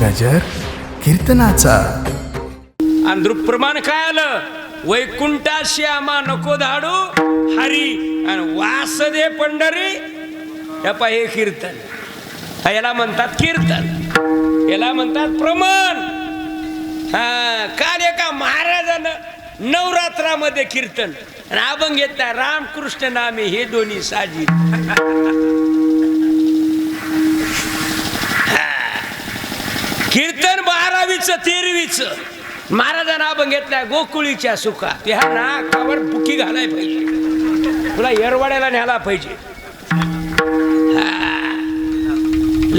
गजर कीर्तनाचा. आणि दृप्रमाण काय आलं? वैकुंठाशी श्यामा नको धाडू. हरी आणि वास दे पंढरी. या हे कीर्तन. याला म्हणतात कीर्तन. याला म्हणतात प्रमाण. हा काल एका महाराजानं नवरात्रामध्ये कीर्तन. आणि अभंग घेतला रामकृष्ण नामे हे दोन्ही साजी कीर्तन बारावीचं तेरवीचं. महाराजांना अभंग घेतलाय गोकुळीच्या सुखा ह्या नाकावर बुकी घालाय पाहिजे. तुला येरवाड्याला न्यायला पाहिजे.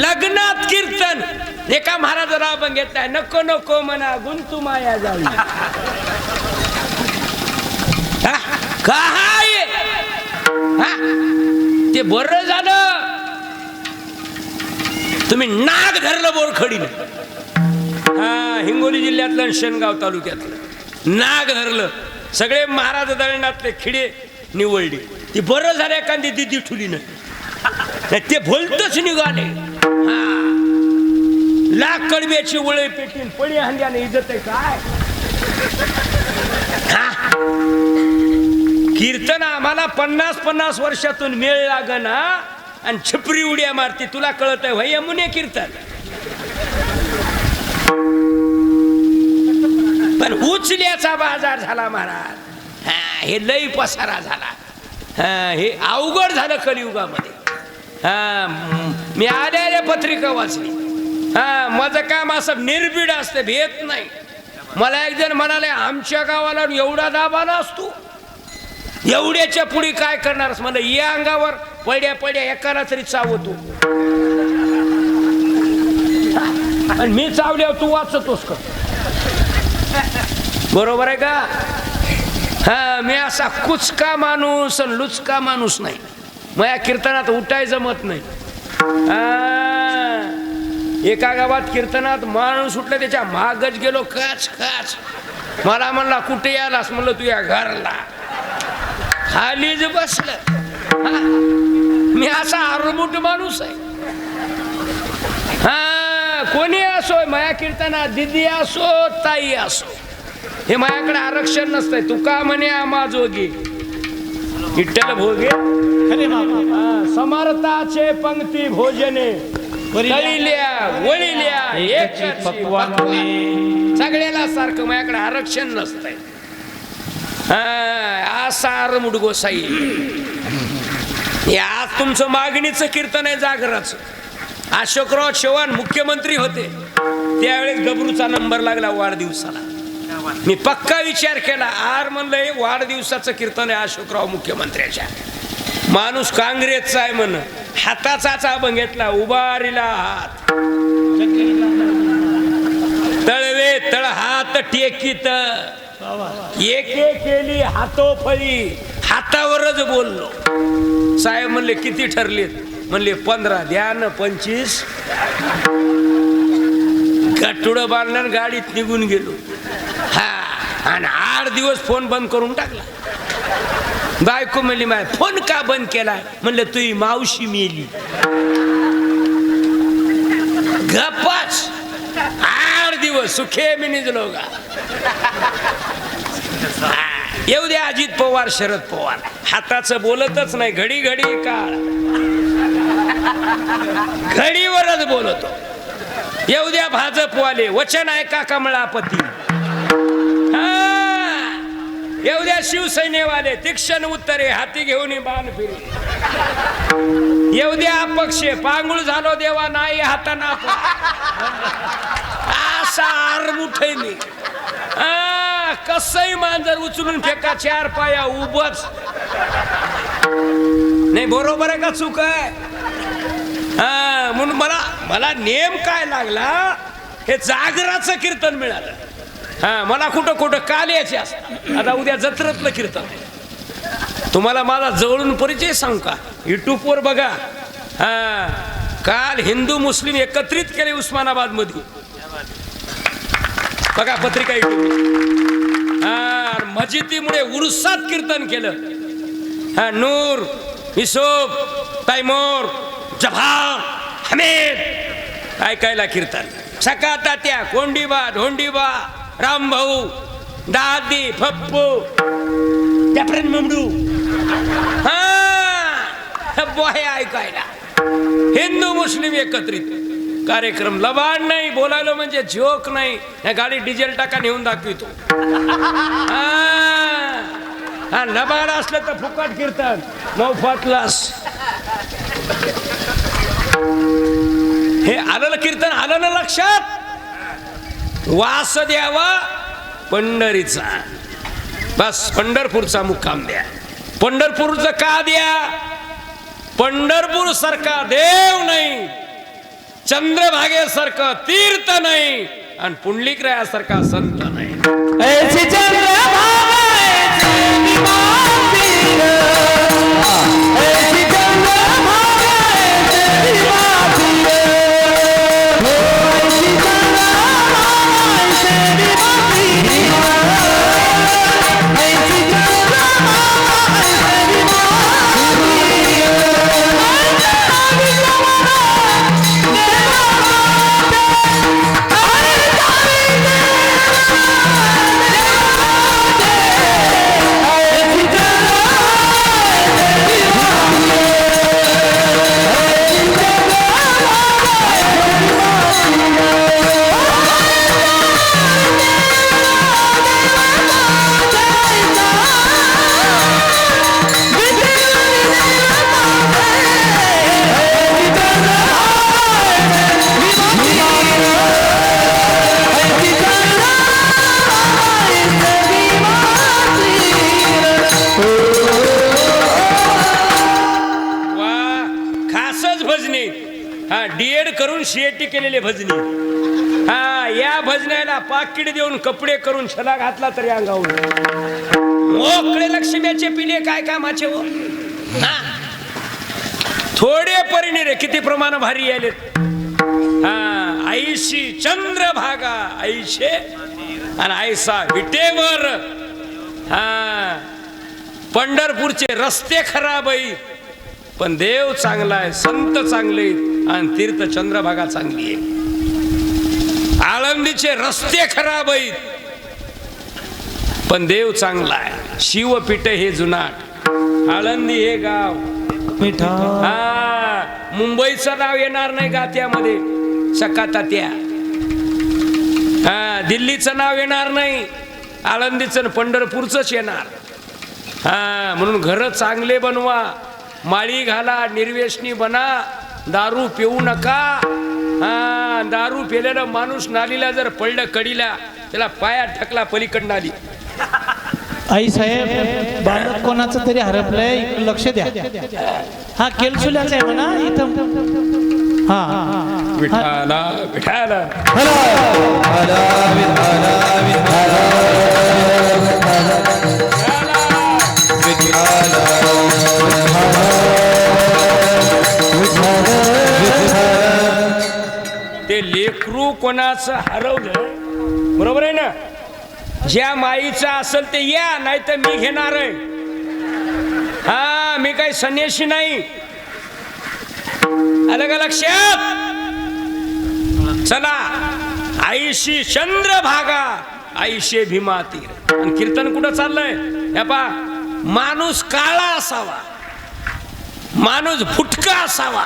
लग्नात कीर्तन. एका महाराजांना अभंग घेतलाय. नको नको म्हणा गुंतू माया जाऊ काय? हा? ते बर झालं. तुम्ही नाग धरलं बोरखडीनं. हा हिंगोली जिल्ह्यातलं आणि शेनगाव तालुक्यातलं. नाग धरलं सगळे महाराज दळणातले खिडे निवडले ती बरं झालं एखादी दिदी ठुलीनं. ते भोलतच निघाले. हा. लाख कडब्याची वळे पेटीन पडी हांड्याने इजत आहे काय? हा? कीर्तन आम्हाला पन्नास पन्नास वर्षातून मेळ लागना आणि छपरी उड्या मारते. तुला कळत आहे भाई यमुने कीर्तन. पण उचल्याचा बाजार झाला महाराज. हे लय पसारा झाला. हे अवघड झालं कलियुगामध्ये. हा मी आल्या पत्रिका वाचली. हा माझं काम असं निर्भीड असतं भेट नाही. मला एक जण म्हणाले आमच्या गावाला एवढा दाबाला असतो एवढ्याच्या पुढे काय करणारस म्हणलं या अंगावर पड्या पड्या एकाला तरी चावतो. आणि मी चावल्यावर तू वाचतोस का? बरोबर आहे का? हा मी असा कुचका माणूस लुचका माणूस नाही. माझ्या कीर्तनात उठाय जमत नाही. एका गावात कीर्तनात माणूस उठला त्याच्या मागच गेलो काच काच. मला म्हणला कुठे यालास म्हणलं तू या घरला. खालीच बसलं. मी असा आरबुट माणूस आहे. कोणी असो माया कीर्तनात दिदी असो ताई असो. हे माझ्याकडे आरक्षण नसतंय. तुका म्हणे आमा जोगी. विठ्ठल भोगे. समर्थाचे पंक्ती भोजने. सगळ्याला सारखं माझ्याकडे आरक्षण नसतंय. हा असा आरमुड गोसाई हे आज तुमचं मागणीचं कीर्तन आहे जागराचं. अशोकराव चव्हाण मुख्यमंत्री होते. त्यावेळेस गबरूचा नंबर लागला वाढदिवसाला. मी पक्का विचार केला आर म्हणलंय वाढदिवसाचं कीर्तन आहे अशोकराव मुख्यमंत्र्याच्या. माणूस काँग्रेसचा आहे म्हण हाताचाच अभंग घेतला उभारीला हात. तळवे तळ हात टेकीत. एके केली हातोफळी हातावरच बोललो. साहेब म्हणले किती ठरलेत? म्हणले पंधरा द्या ना पंचवीस. गटुड बांधलं गाडीत निघून गेलो. हा आणि आठ दिवस फोन बंद करून टाकला. बायको म्हणली माय फोन का बंद केलाय? म्हणलं तुही मावशी मेली. गप्पाच. आठ दिवस सुखे मी निजलो गा. येऊ दे अजित पवार शरद पवार. हाताचं बोलतच नाही घडी घडी काळ. घडीवरच बोलतो. येऊ द्या भाजपवाले वचन ऐका कमळापती? हा. येऊ द्या शिवसेनेवाले तीक्ष्ण उत्तरे हाती घेऊन बाण फिरे. येऊ द्या अपक्ष पांगुळ झालो देवा नाही हाताना असा आरमुठे कसही हा, मांजर उचलून फेका चार पाया उभच. नाही बरोबर आहे का चूक आहे? हा म्हणून मला मला नेम काय लागला हे जागराचं कीर्तन मिळालं. हा मला कुठं कुठं काल याचे असतात. आता उद्या जत्रेतलं कीर्तन. तुम्हाला माझा जवळून परिचय सांगू का? युट्यूबवर बघा. हा काल हिंदू मुस्लिम एकत्रित केले उस्मानाबादमध्ये बघा पत्रिका युट्यूब हा मजिदीमुळे उरुसात कीर्तन केलं. हा नूर हिशोब तैमूर जभार हमेद। ऐकायला कीर्तन। सका तात्या कोंडीबा धोंडीबा रामभाऊ दादी फप्पू। त्यापर्यंत मुंबडू। हा ऐकायला। हिंदू मुस्लिम एकत्रित। कार्यक्रम लबाड नाही बोलायलो म्हणजे जोक नाही। या गाडी डिझेल टाका नेऊन दाखवितो। हा लबाड असलं तर फुकट कीर्तन। मोफतलास हे आलं कीर्तन आलं ना लक्षात. वास द्यावा पंढरीचा. बस पंढरपूरचा मुक्काम द्या. पंढरपूरचं का द्या? पंढरपूर सारखा देव नाही. चंद्रभागेसारखं तीर्थ नाही. आणि पुंडलिकरायासारखा संत नाही. शेटी केलेले भजनी. हा या भजनाला पाकिट देऊन कपडे करून छला घातला तरी अंगावर. मोकळे लक्ष्म्याचे पिले काय कामाचे हो? थोडे परिणे रे किती प्रमाण भारी आले हा आईशी चंद्रभागा आईशे आणि आईसा विटेवर. हा. पंढरपूरचे रस्ते खराब आहेत पण देव चांगला आहे संत चांगले आहेत. आणि तीर्थ चंद्रभागा चांगली आहे. आळंदीचे रस्ते खराब आहेत. पण देव चांगला आहे. शिवपीठ हे जुनाट. आळंदी हे गाव. हा मुंबईचं नाव येणार नाही गात्यामध्ये. सकातात्या. हा दिल्लीचं नाव येणार नाही. आळंदीचं पंढरपूरचंच येणार. हा म्हणून घर चांगले बनवा. माळी घाला निर्वेशनी बना. दारू पिऊ नका. हा दारू पिलेला माणूस नालीला जर पडलं कडीला त्याला पायात ढकला पलीकडनं आली आई साहेब बालक कोणाचं तरी हरपलंय इकडे लक्ष द्या. हा केलसुल्याचा आहे म्हणा इथं. हा, हा हा. विठाला विठाला ते लेकरू कोणाचं हरवलं बरोबर आहे ना? ज्या माईचं असेल ते या नाही तर मी घेणार आहे. हा मी काही संन्याशी नाही. आलं का लक्षात? चला आईशी चंद्र भागा आईशे भीमा तीर. आणि कीर्तन कुठं चाललंय? हे पा माणूस काळा असावा माणूस फुटका असावा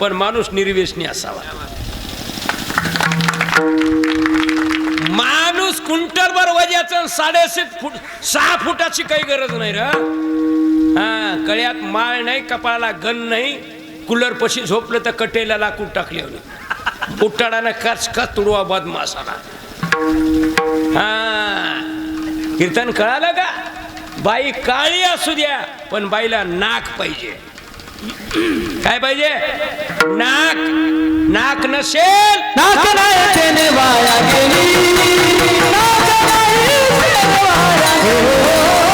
पण माणूस निर्वेशनी असावा. माणूस कुंटलभर वजाचं साडेसात फूट सहा फुटाची काही गरज नाही र. हा कळ्यात माळ नाही कपाळाला गन नाही. कूलर पशी झोपलं तर कटेला लाकूड टाकले उट्टाडानं काच का तुडवा बदमासाला हा कीर्तन कळालं का? बाई काळी असू द्या पण बाईला नाक पाहिजे. काय पाहिजे? नाक. नाक नसेल. नाक नाही वाया गेली. नाक नाही तेने वाया गेली.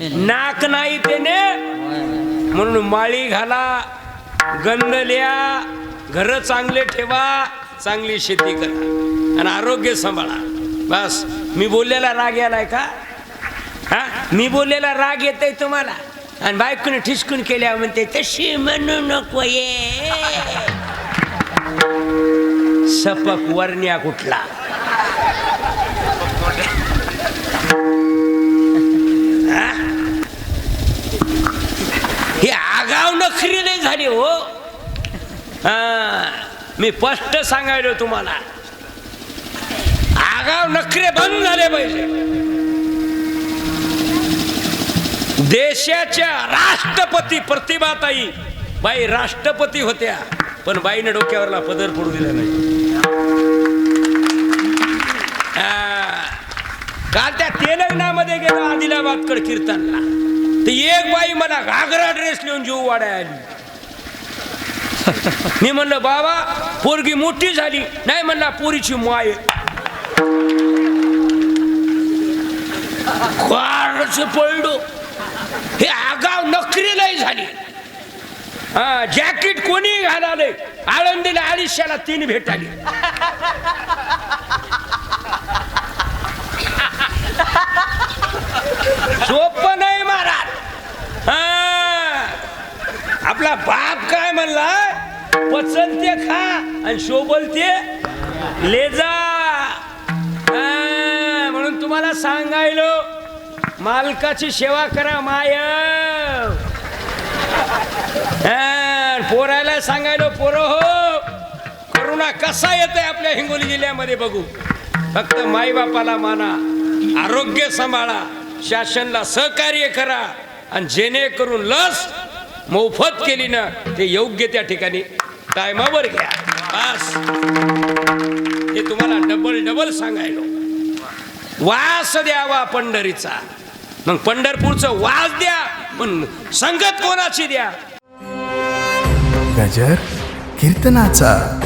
नाक नाही त्याने म्हणून माळी घाला गंध लिया घर चांगले ठेवा चांगली शेती करा आणि आरोग्य सांभाळा. बस मी बोललेला राग यालाय का? हा? मी बोललेला राग येतोय तुम्हाला. आणि बायकोने ठिसकून केल्या म्हणते तशी म्हणू नको ये. सपक वरण्या कुठला? आगाव नखरी नाही झाली हो. मी स्पष्ट सांगायलो तुम्हाला. आगाव नखरे बंद झाले पाहिजे. देशाच्या राष्ट्रपती प्रतिभाताई बाई राष्ट्रपती होत्या पण बाईने डोक्यावरला पदर पडू दिला नाही. काल त्या तेलंगणामध्ये गेलो आदिलाबादकड कीर्तनला. तर एक बाई मला घागरा ड्रेस लिहून जीव वाढाय आली. मी म्हणलं बाबा पोरगी मोठी झाली. नाही म्हणला पोरीची माय फारच पळलो हे आगाव नखरी नाही झाली. हा जॅकेट कोणी घालाले. आळंदीला आलिशाला तीन भेटाली. सोपं नाही महाराज. आपला बाप काय म्हणला पचन ते खा आणि शोभल ते ले जा. हा, म्हणून तुम्हाला सांगायलो मालकाची सेवा करा माय पोरायला सांगायलो पोरं हो करुणा कसा येतोय आपल्या हिंगोली जिल्ह्यामध्ये बघू. फक्त माईबापाला माना आरोग्य सांभाळा शासनला सहकार्य करा आणि जेणेकरून लस मोफत केली ना ते योग्य त्या ठिकाणी टायमावर घ्या. बस. हे तुम्हाला डबल डबल सांगायलो वास द्यावा पंढरीचा. मग पंढरपूरचं वास द्या पण संगत कोणाची द्या? गजर कीर्तनाचा.